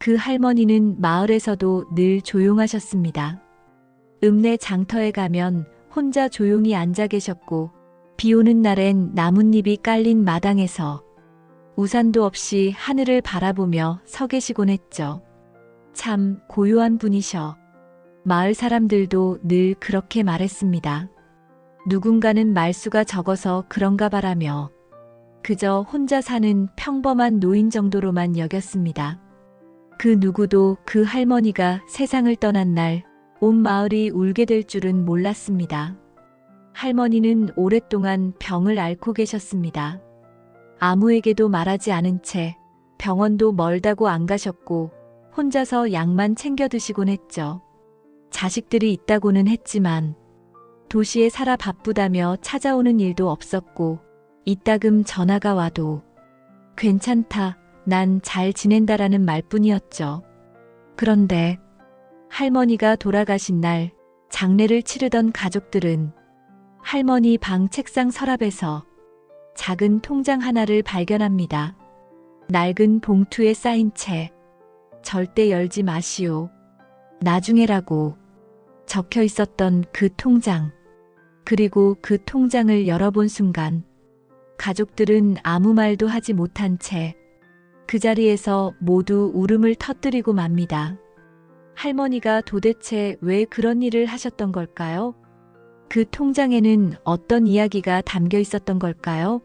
그 할머니는 마을에서도 늘 조용하셨습니다. 읍내 장터에 가면 혼자 조용히 앉아 계셨고 비 오는 날엔 나뭇잎이 깔린 마당에서 우산도 없이 하늘을 바라보며 서 계시곤 했죠. 참 고요한 분이셔. 마을 사람들도 늘 그렇게 말했습니다. 누군가는 말수가 적어서 그런가 바라며 그저 혼자 사는 평범한 노인 정도로만 여겼습니다. 그 누구도 그 할머니가 세상을 떠난 날 온 마을이 울게 될 줄은 몰랐습니다. 할머니는 오랫동안 병을 앓고 계셨습니다. 아무에게도 말하지 않은 채 병원도 멀다고 안 가셨고 혼자서 약만 챙겨 드시곤 했죠. 자식들이 있다고는 했지만 도시에 살아 바쁘다며 찾아오는 일도 없었고 이따금 전화가 와도 괜찮다, 난 잘 지낸다라는 말뿐이었죠. 그런데 할머니가 돌아가신 날 장례를 치르던 가족들은 할머니 방 책상 서랍에서 작은 통장 하나를 발견합니다. 낡은 봉투에 쌓인 채 절대 열지 마시오. 나중에라고 적혀 있었던 그 통장. 그리고 그 통장을 열어본 순간 가족들은 아무 말도 하지 못한 채 그 자리에서 모두 울음을 터뜨리고 맙니다. 할머니가 도대체 왜 그런 일을 하셨던 걸까요? 그 통장에는 어떤 이야기가 담겨 있었던 걸까요?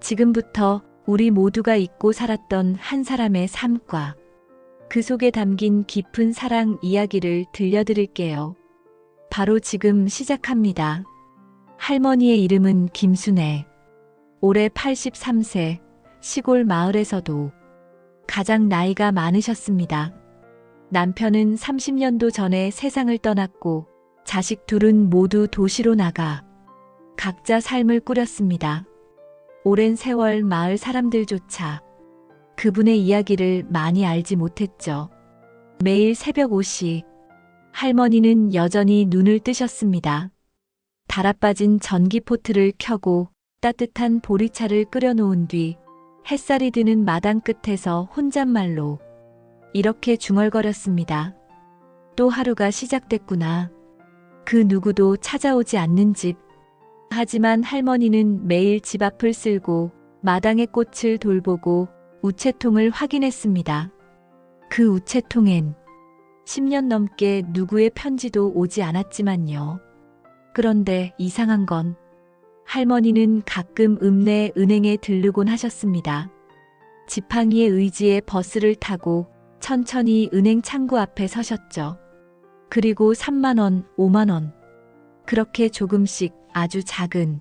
지금부터 우리 모두가 잊고 살았던 한 사람의 삶과 그 속에 담긴 깊은 사랑 이야기를 들려드릴게요. 바로 지금 시작합니다. 할머니의 이름은 김순애. 올해 83세, 시골 마을에서도 가장 나이가 많으셨습니다. 남편은 30년도 전에 세상을 떠났고 자식 둘은 모두 도시로 나가 각자 삶을 꾸렸습니다. 오랜 세월 마을 사람들조차 그분의 이야기를 많이 알지 못했죠. 매일 새벽 5시 할머니는 여전히 눈을 뜨셨습니다. 달아빠진 전기포트를 켜고 따뜻한 보리차를 끓여놓은 뒤 햇살이 드는 마당 끝에서 혼잣말로 이렇게 중얼거렸습니다. 또 하루가 시작됐구나. 그 누구도 찾아오지 않는 집. 하지만 할머니는 매일 집 앞을 쓸고 마당의 꽃을 돌보고 우체통을 확인했습니다. 그 우체통엔 10년 넘게 누구의 편지도 오지 않았지만요. 그런데 이상한 건 할머니는 가끔 읍내 은행에 들르곤 하셨습니다. 지팡이의 의지에 버스를 타고 천천히 은행 창구 앞에 서셨죠. 그리고 3만원, 5만원. 그렇게 조금씩 아주 작은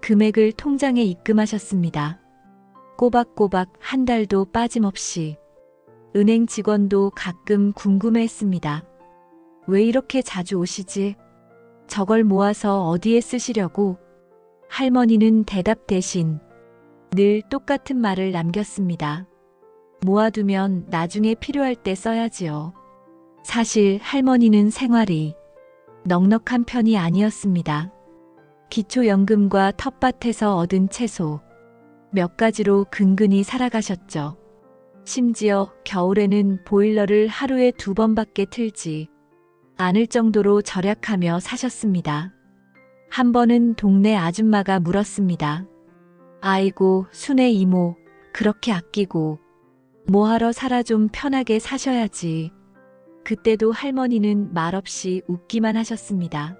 금액을 통장에 입금하셨습니다. 꼬박꼬박 한 달도 빠짐없이 은행 직원도 가끔 궁금해 했습니다. 왜 이렇게 자주 오시지? 저걸 모아서 어디에 쓰시려고? 할머니는 대답 대신 늘 똑같은 말을 남겼습니다. 모아두면 나중에 필요할 때 써야지요. 사실 할머니는 생활이 넉넉한 편이 아니었습니다. 기초연금과 텃밭에서 얻은 채소 몇 가지로 근근히 살아가셨죠. 심지어 겨울에는 보일러를 하루에 두 번밖에 틀지 않을 정도로 절약하며 사셨습니다. 한 번은 동네 아줌마가 물었습니다. 아이고, 순애 이모, 그렇게 아끼고, 뭐하러 살아 좀 편하게 사셔야지. 그때도 할머니는 말없이 웃기만 하셨습니다.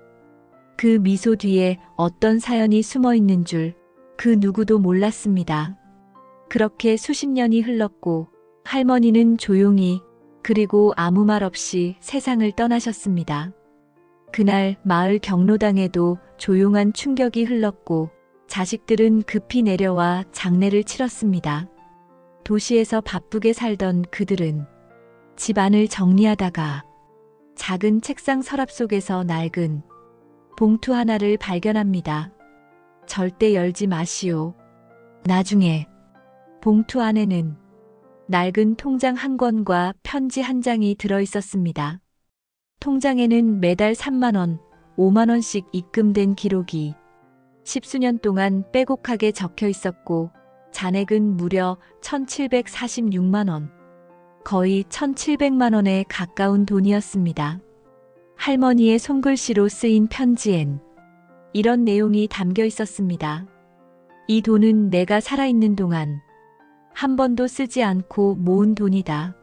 그 미소 뒤에 어떤 사연이 숨어 있는 줄 그 누구도 몰랐습니다. 그렇게 수십 년이 흘렀고 할머니는 조용히 그리고 아무 말 없이 세상을 떠나셨습니다. 그날 마을 경로당에도 조용한 충격이 흘렀고 자식들은 급히 내려와 장례를 치렀습니다. 도시에서 바쁘게 살던 그들은 집 안을 정리하다가 작은 책상 서랍 속에서 낡은 봉투 하나를 발견합니다. 절대 열지 마시오. 나중에 봉투 안에는 낡은 통장 한 권과 편지 한 장이 들어 있었습니다. 통장에는 매달 3만원, 5만원씩 입금된 기록이 십수년 동안 빼곡하게 적혀 있었고 잔액은 무려 1746만원. 거의 1,700만 원에 가까운 돈이었습니다. 할머니의 손글씨로 쓰인 편지엔 이런 내용이 담겨 있었습니다. 이 돈은 내가 살아있는 동안 한 번도 쓰지 않고 모은 돈이다.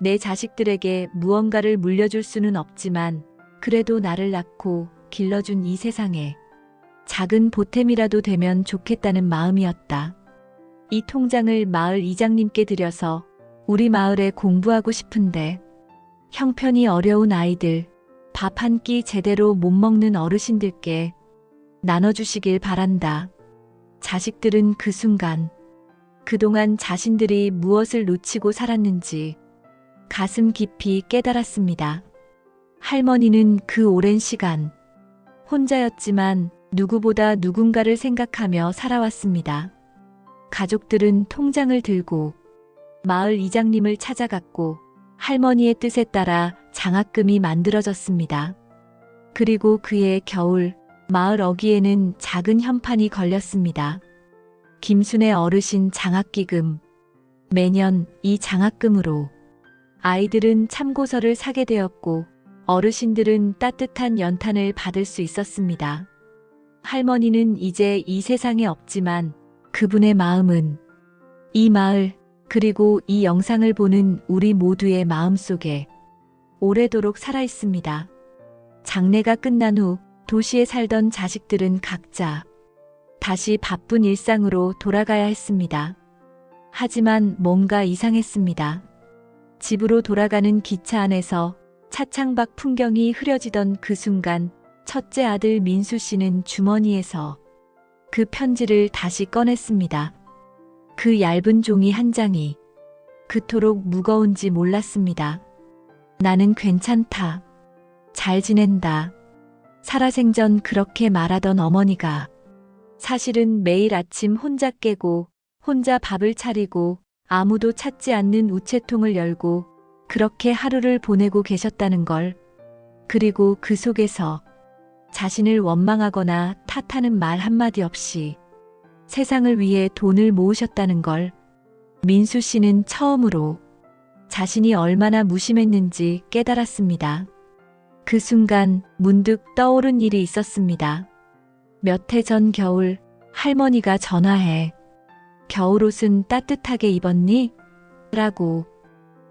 내 자식들에게 무언가를 물려줄 수는 없지만 그래도 나를 낳고 길러준 이 세상에 작은 보탬이라도 되면 좋겠다는 마음이었다. 이 통장을 마을 이장님께 드려서 우리 마을에 공부하고 싶은데 형편이 어려운 아이들, 밥 한 끼 제대로 못 먹는 어르신들께 나눠주시길 바란다. 자식들은 그 순간 그동안 자신들이 무엇을 놓치고 살았는지 가슴 깊이 깨달았습니다. 할머니는 그 오랜 시간 혼자였지만 누구보다 누군가를 생각하며 살아왔습니다. 가족들은 통장을 들고 마을 이장님을 찾아갔고 할머니의 뜻에 따라 장학금이 만들어졌습니다. 그리고 그해 겨울 마을 어귀에는 작은 현판이 걸렸습니다. 김순의 어르신 장학기금. 매년 이 장학금으로 아이들은 참고서를 사게 되었고 어르신들은 따뜻한 연탄을 받을 수 있었습니다. 할머니는 이제 이 세상에 없지만 그분의 마음은 이 마을 그리고 이 영상을 보는 우리 모두의 마음 속에 오래도록 살아 있습니다. 장례가 끝난 후 도시에 살던 자식들은 각자 다시 바쁜 일상으로 돌아가야 했습니다. 하지만 뭔가 이상했습니다. 집으로 돌아가는 기차 안에서 차창 밖 풍경이 흐려지던 그 순간 첫째 아들 민수 씨는 주머니에서 그 편지를 다시 꺼냈습니다. 그 얇은 종이 한 장이 그토록 무거운지 몰랐습니다. 나는 괜찮다. 잘 지낸다. 살아생전 그렇게 말하던 어머니가 사실은 매일 아침 혼자 깨고 혼자 밥을 차리고 아무도 찾지 않는 우체통을 열고 그렇게 하루를 보내고 계셨다는 걸. 그리고 그 속에서 자신을 원망하거나 탓하는 말 한마디 없이 세상을 위해 돈을 모으셨다는 걸. 민수 씨는 처음으로 자신이 얼마나 무심했는지 깨달았습니다. 그 순간 문득 떠오른 일이 있었습니다. 몇 해 전 겨울 할머니가 전화해 겨울옷은 따뜻하게 입었니? 라고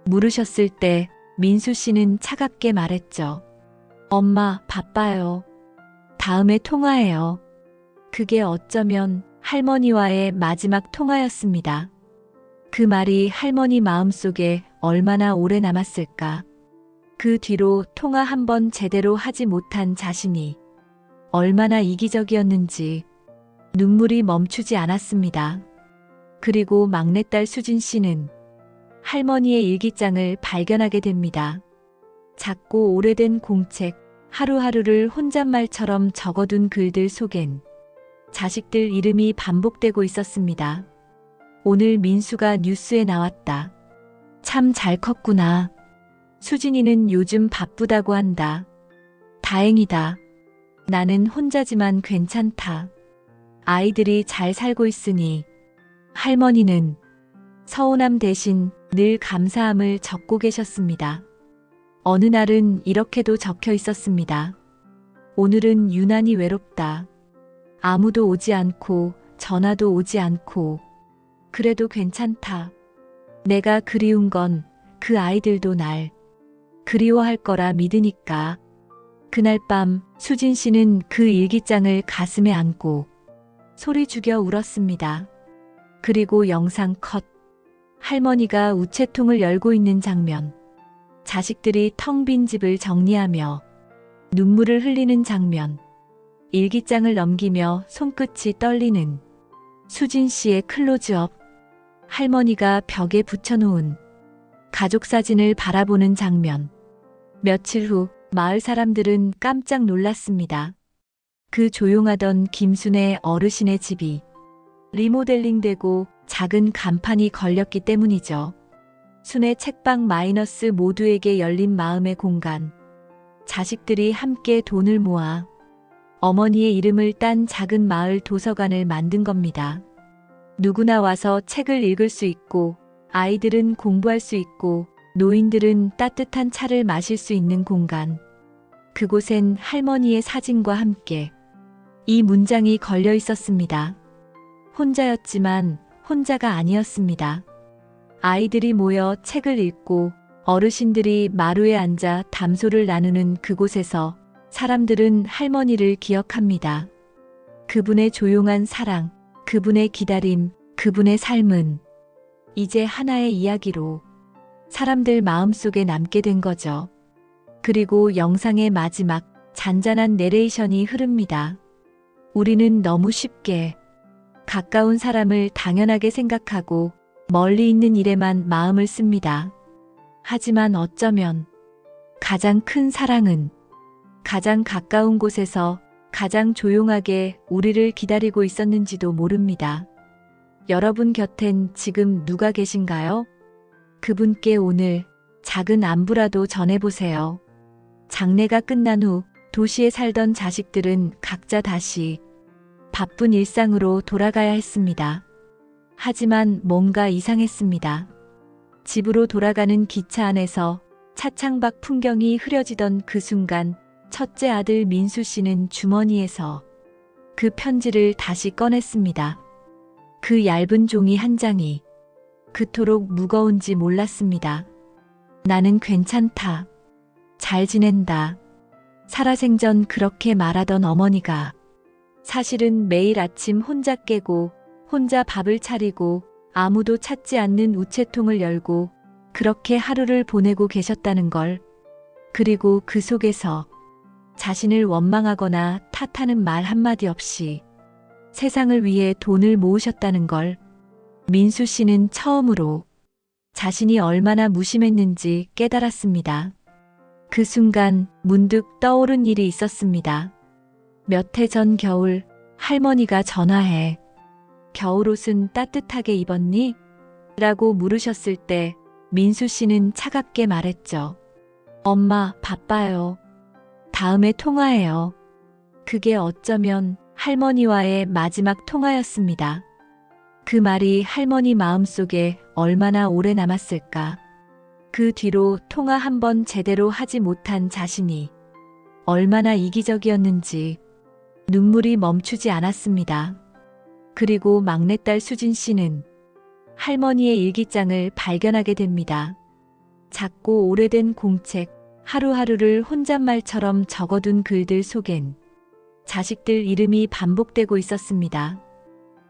물으셨을 때 민수 씨는 차갑게 말했죠. 엄마, 바빠요. 다음에 통화해요. 그게 어쩌면 할머니와의 마지막 통화였습니다. 그 말이 할머니 마음속에 얼마나 오래 남았을까. 그 뒤로 통화 한 번 제대로 하지 못한 자신이 얼마나 이기적이었는지 눈물이 멈추지 않았습니다. 그리고 막내딸 수진 씨는 할머니의 일기장을 발견하게 됩니다. 작고 오래된 공책, 하루하루를 혼잣말처럼 적어둔 글들 속엔 자식들 이름이 반복되고 있었습니다. 오늘 민수가 뉴스에 나왔다. 참 잘 컸구나. 수진이는 요즘 바쁘다고 한다. 다행이다. 나는 혼자지만 괜찮다. 아이들이 잘 살고 있으니 할머니는 서운함 대신 늘 감사함을 적고 계셨습니다. 어느 날은 이렇게도 적혀 있었습니다. 오늘은 유난히 외롭다. 아무도 오지 않고 전화도 오지 않고 그래도 괜찮다. 내가 그리운 건 그 아이들도 날 그리워할 거라 믿으니까. 그날 밤 수진 씨는 그 일기장을 가슴에 안고 소리 죽여 울었습니다. 그리고 영상 컷. 할머니가 우체통을 열고 있는 장면. 자식들이 텅 빈 집을 정리하며 눈물을 흘리는 장면. 일기장을 넘기며 손끝이 떨리는 수진 씨의 클로즈업. 할머니가 벽에 붙여놓은 가족 사진을 바라보는 장면. 며칠 후 마을 사람들은 깜짝 놀랐습니다. 그 조용하던 김순의 어르신의 집이 리모델링 되고 작은 간판이 걸렸기 때문이죠. 순의 책방 마이너스 모두에게 열린 마음의 공간. 자식들이 함께 돈을 모아 어머니의 이름을 딴 작은 마을 도서관을 만든 겁니다. 누구나 와서 책을 읽을 수 있고 아이들은 공부할 수 있고 노인들은 따뜻한 차를 마실 수 있는 공간. 그곳엔 할머니의 사진과 함께 이 문장이 걸려 있었습니다. 혼자였지만 혼자가 아니었습니다. 아이들이 모여 책을 읽고 어르신들이 마루에 앉아 담소를 나누는 그곳에서 사람들은 할머니를 기억합니다. 그분의 조용한 사랑, 그분의 기다림, 그분의 삶은 이제 하나의 이야기로 사람들 마음속에 남게 된 거죠. 그리고 영상의 마지막 잔잔한 내레이션이 흐릅니다. 우리는 너무 쉽게 가까운 사람을 당연하게 생각하고 멀리 있는 일에만 마음을 씁니다. 하지만 어쩌면 가장 큰 사랑은 가장 가까운 곳에서 가장 조용하게 우리를 기다리고 있었는지도 모릅니다. 여러분 곁엔 지금 누가 계신가요? 그분께 오늘 작은 안부라도 전해보세요. 장례가 끝난 후 도시에 살던 자식들은 각자 다시 바쁜 일상으로 돌아가야 했습니다. 하지만 뭔가 이상했습니다. 집으로 돌아가는 기차 안에서 차창밖 풍경이 흐려지던 그 순간 첫째 아들 민수 씨는 주머니에서 그 편지를 다시 꺼냈습니다. 그 얇은 종이 한 장이 그토록 무거운지 몰랐습니다. 나는 괜찮다. 잘 지낸다. 살아생전 그렇게 말하던 어머니가 사실은 매일 아침 혼자 깨고 혼자 밥을 차리고 아무도 찾지 않는 우체통을 열고 그렇게 하루를 보내고 계셨다는 걸. 그리고 그 속에서 자신을 원망하거나 탓하는 말 한마디 없이 세상을 위해 돈을 모으셨다는 걸. 민수 씨는 처음으로 자신이 얼마나 무심했는지 깨달았습니다. 그 순간 문득 떠오른 일이 있었습니다. 몇 해 전 겨울 할머니가 전화해 겨울옷은 따뜻하게 입었니? 라고 물으셨을 때 민수 씨는 차갑게 말했죠. 엄마, 바빠요. 다음에 통화해요. 그게 어쩌면 할머니와의 마지막 통화였습니다. 그 말이 할머니 마음속에 얼마나 오래 남았을까. 그 뒤로 통화 한 번 제대로 하지 못한 자신이 얼마나 이기적이었는지 눈물이 멈추지 않았습니다. 그리고 막내딸 수진 씨는 할머니의 일기장을 발견하게 됩니다. 작고 오래된 공책, 하루하루를 혼잣말처럼 적어둔 글들 속엔 자식들 이름이 반복되고 있었습니다.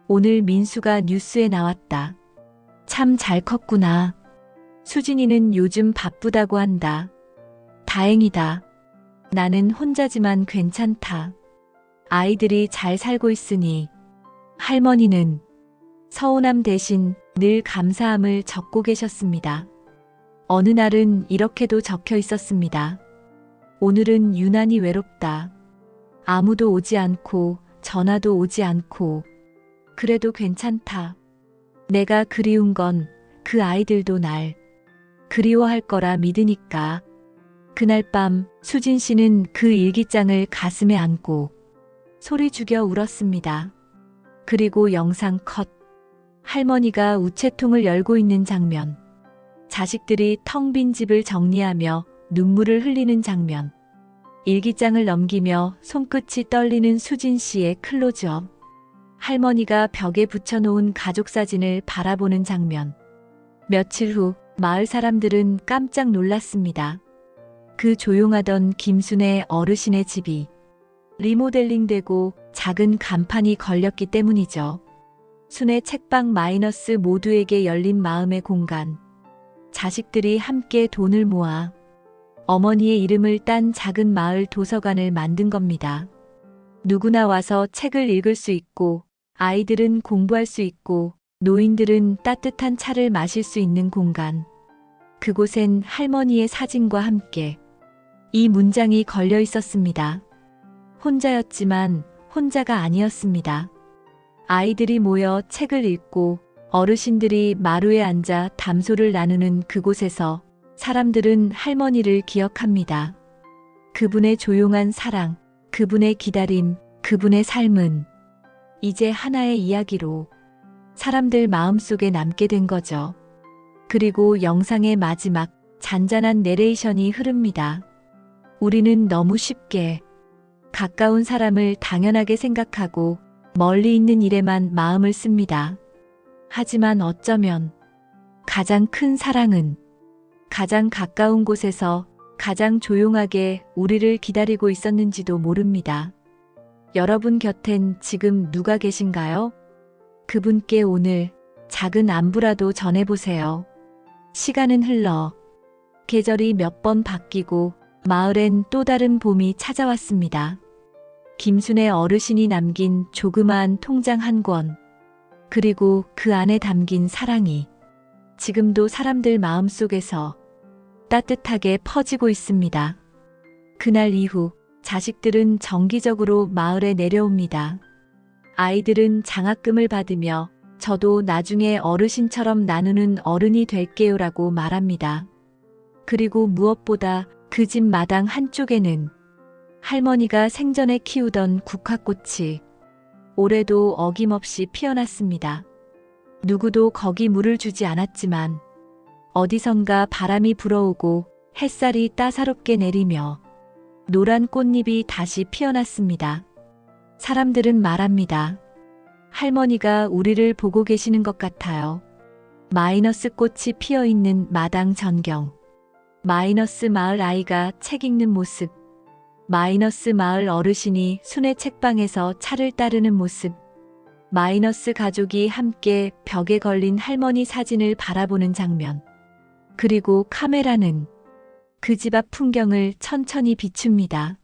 오늘 민수가 뉴스에 나왔다. 참 잘 컸구나. 수진이는 요즘 바쁘다고 한다. 다행이다. 나는 혼자지만 괜찮다. 아이들이 잘 살고 있으니 할머니는 서운함 대신 늘 감사함을 적고 계셨습니다. 어느 날은 이렇게도 적혀 있었습니다. 오늘은 유난히 외롭다. 아무도 오지 않고 전화도 오지 않고 그래도 괜찮다. 내가 그리운 건 그 아이들도 날 그리워할 거라 믿으니까. 그날 밤 수진 씨는 그 일기장을 가슴에 안고 소리 죽여 울었습니다. 그리고 영상 컷. 할머니가 우체통을 열고 있는 장면. 자식들이 텅 빈 집을 정리하며 눈물을 흘리는 장면. 일기장을 넘기며 손끝이 떨리는 수진 씨의 클로즈업. 할머니가 벽에 붙여놓은 가족 사진을 바라보는 장면. 며칠 후 마을 사람들은 깜짝 놀랐습니다. 그 조용하던 김순의 어르신의 집이 리모델링되고 작은 간판이 걸렸기 때문이죠. 순의 책방 마이너스 모두에게 열린 마음의 공간. 자식들이 함께 돈을 모아 어머니의 이름을 딴 작은 마을 도서관을 만든 겁니다. 누구나 와서 책을 읽을 수 있고 아이들은 공부할 수 있고 노인들은 따뜻한 차를 마실 수 있는 공간. 그곳엔 할머니의 사진과 함께 이 문장이 걸려 있었습니다. 혼자였지만 혼자가 아니었습니다. 아이들이 모여 책을 읽고 어르신들이 마루에 앉아 담소를 나누는 그곳에서 사람들은 할머니를 기억합니다. 그분의 조용한 사랑, 그분의 기다림, 그분의 삶은 이제 하나의 이야기로 사람들 마음속에 남게 된 거죠. 그리고 영상의 마지막 잔잔한 내레이션이 흐릅니다. 우리는 너무 쉽게 가까운 사람을 당연하게 생각하고 멀리 있는 일에만 마음을 씁니다. 하지만 어쩌면 가장 큰 사랑은 가장 가까운 곳에서 가장 조용하게 우리를 기다리고 있었는지도 모릅니다. 여러분 곁엔 지금 누가 계신가요? 그분께 오늘 작은 안부라도 전해보세요. 시간은 흘러 계절이 몇 번 바뀌고 마을엔 또 다른 봄이 찾아왔습니다. 김순의 어르신이 남긴 조그마한 통장 한 권, 그리고 그 안에 담긴 사랑이 지금도 사람들 마음속에서 따뜻하게 퍼지고 있습니다. 그날 이후 자식들은 정기적으로 마을에 내려옵니다. 아이들은 장학금을 받으며 저도 나중에 어르신처럼 나누는 어른이 될게요라고 말합니다. 그리고 무엇보다 그 집 마당 한쪽에는 할머니가 생전에 키우던 국화꽃이 올해도 어김없이 피어났습니다. 누구도 거기 물을 주지 않았지만 어디선가 바람이 불어오고 햇살이 따사롭게 내리며 노란 꽃잎이 다시 피어났습니다. 사람들은 말합니다. 할머니가 우리를 보고 계시는 것 같아요. 마이너스 꽃이 피어 있는 마당 전경. 마이너스 마을 아이가 책 읽는 모습. 마이너스 마을 어르신이 순회 책방에서 차를 따르는 모습. 마이너스 가족이 함께 벽에 걸린 할머니 사진을 바라보는 장면. 그리고 카메라는 그 집 앞 풍경을 천천히 비춥니다.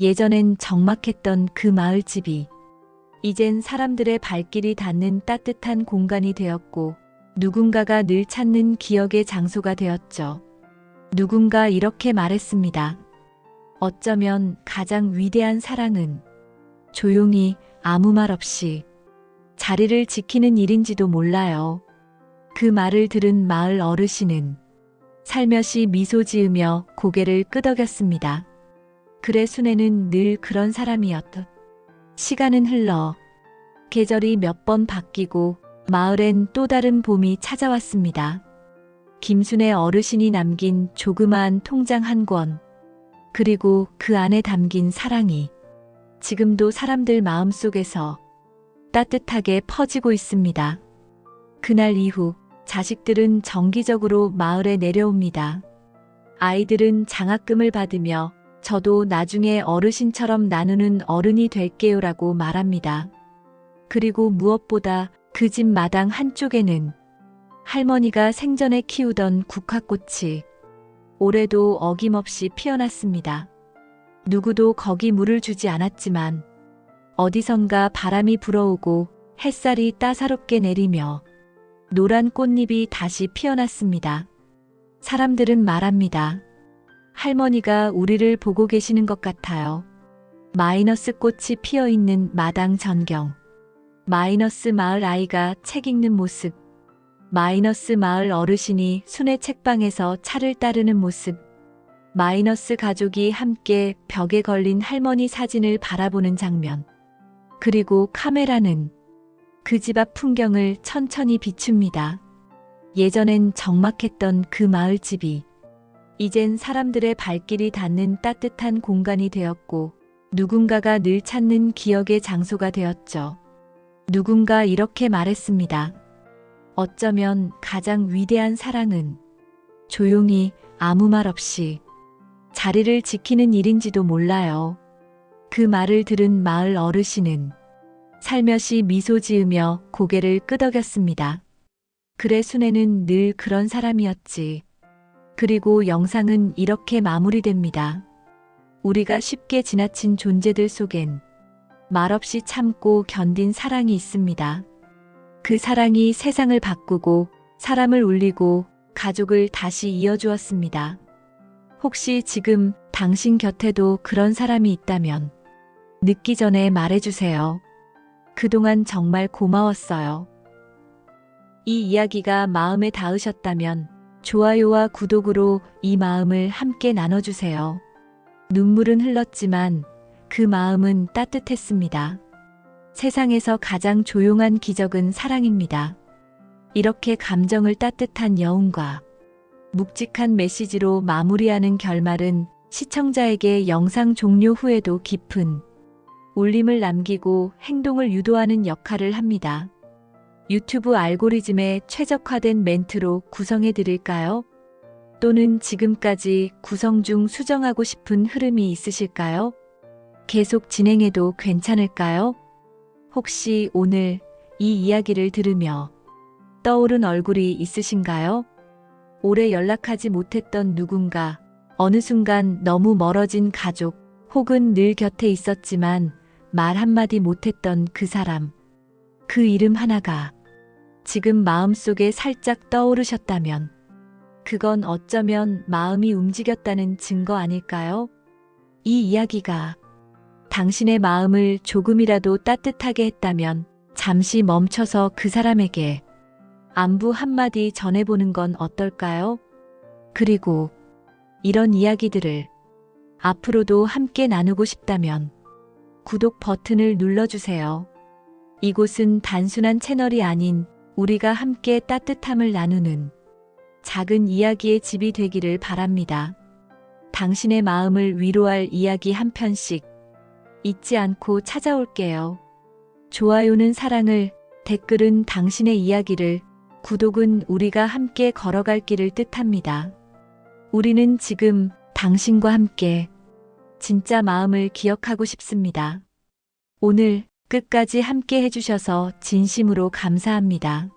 예전엔 적막했던 그 마을집이 이젠 사람들의 발길이 닿는 따뜻한 공간이 되었고 누군가가 늘 찾는 기억의 장소가 되었죠. 누군가 이렇게 말했습니다. 어쩌면 가장 위대한 사랑은 조용히 아무 말 없이 자리를 지키는 일인지도 몰라요. 그 말을 들은 마을 어르신은 살며시 미소 지으며 고개를 끄덕였습니다. 그래 순애는 늘 그런 사람이었다. 시간은 흘러 계절이 몇 번 바뀌고 마을엔 또 다른 봄이 찾아왔습니다. 김순애 어르신이 남긴 조그마한 통장 한 권, 그리고 그 안에 담긴 사랑이 지금도 사람들 마음속에서 따뜻하게 퍼지고 있습니다. 그날 이후 자식들은 정기적으로 마을에 내려옵니다. 아이들은 장학금을 받으며 저도 나중에 어르신처럼 나누는 어른이 될게요라고 말합니다. 그리고 무엇보다 그 집 마당 한쪽에는 할머니가 생전에 키우던 국화꽃이 올해도 어김없이 피어났습니다. 누구도 거기 물을 주지 않았지만 어디선가 바람이 불어오고 햇살이 따사롭게 내리며 노란 꽃잎이 다시 피어났습니다. 사람들은 말합니다. 할머니가 우리를 보고 계시는 것 같아요. 마이너스 꽃이 피어 있는 마당 전경. 마이너스 마을 아이가 책 읽는 모습. 마이너스 마을 어르신이 순회 책방에서 차를 따르는 모습. 마이너스 가족이 함께 벽에 걸린 할머니 사진을 바라보는 장면. 그리고 카메라는 그 집 앞 풍경을 천천히 비춥니다. 예전엔 적막했던 그 마을집이 이젠 사람들의 발길이 닿는 따뜻한 공간이 되었고 누군가가 늘 찾는 기억의 장소가 되었죠. 누군가 이렇게 말했습니다. 어쩌면 가장 위대한 사랑은 조용히 아무 말 없이 자리를 지키는 일인지도 몰라요. 그 말을 들은 마을 어르신은 살며시 미소 지으며 고개를 끄덕였습니다. 그래 순애는 늘 그런 사람이었지. 그리고 영상은 이렇게 마무리됩니다. 우리가 쉽게 지나친 존재들 속엔 말없이 참고 견딘 사랑이 있습니다. 그 사랑이 세상을 바꾸고 사람을 울리고 가족을 다시 이어주었습니다. 혹시 지금 당신 곁에도 그런 사람이 있다면 늦기 전에 말해주세요. 그동안 정말 고마웠어요. 이 이야기가 마음에 닿으셨다면 좋아요와 구독으로 이 마음을 함께 나눠주세요. 눈물은 흘렀지만 그 마음은 따뜻했습니다. 세상에서 가장 조용한 기적은 사랑입니다. 이렇게 감정을 따뜻한 여운과 묵직한 메시지로 마무리하는 결말은 시청자에게 영상 종료 후에도 깊은 울림을 남기고 행동을 유도하는 역할을 합니다. 유튜브 알고리즘에 최적화된 멘트로 구성해 드릴까요? 또는 지금까지 구성 중 수정하고 싶은 흐름이 있으실까요? 계속 진행해도 괜찮을까요? 혹시 오늘 이 이야기를 들으며 떠오른 얼굴이 있으신가요? 오래 연락하지 못했던 누군가, 어느 순간 너무 멀어진 가족, 혹은 늘 곁에 있었지만 말 한마디 못했던 그 사람. 그 이름 하나가 지금 마음속에 살짝 떠오르셨다면 그건 어쩌면 마음이 움직였다는 증거 아닐까요? 이 이야기가 당신의 마음을 조금이라도 따뜻하게 했다면 잠시 멈춰서 그 사람에게 안부 한마디 전해보는 건 어떨까요? 그리고 이런 이야기들을 앞으로도 함께 나누고 싶다면 구독 버튼을 눌러주세요. 이곳은 단순한 채널이 아닌 우리가 함께 따뜻함을 나누는 작은 이야기의 집이 되기를 바랍니다. 당신의 마음을 위로할 이야기 한 편씩 잊지 않고 찾아올게요. 좋아요는 사랑을, 댓글은 당신의 이야기를, 구독은 우리가 함께 걸어갈 길을 뜻합니다. 우리는 지금 당신과 함께 진짜 마음을 기억하고 싶습니다. 오늘 끝까지 함께 해주셔서 진심으로 감사합니다.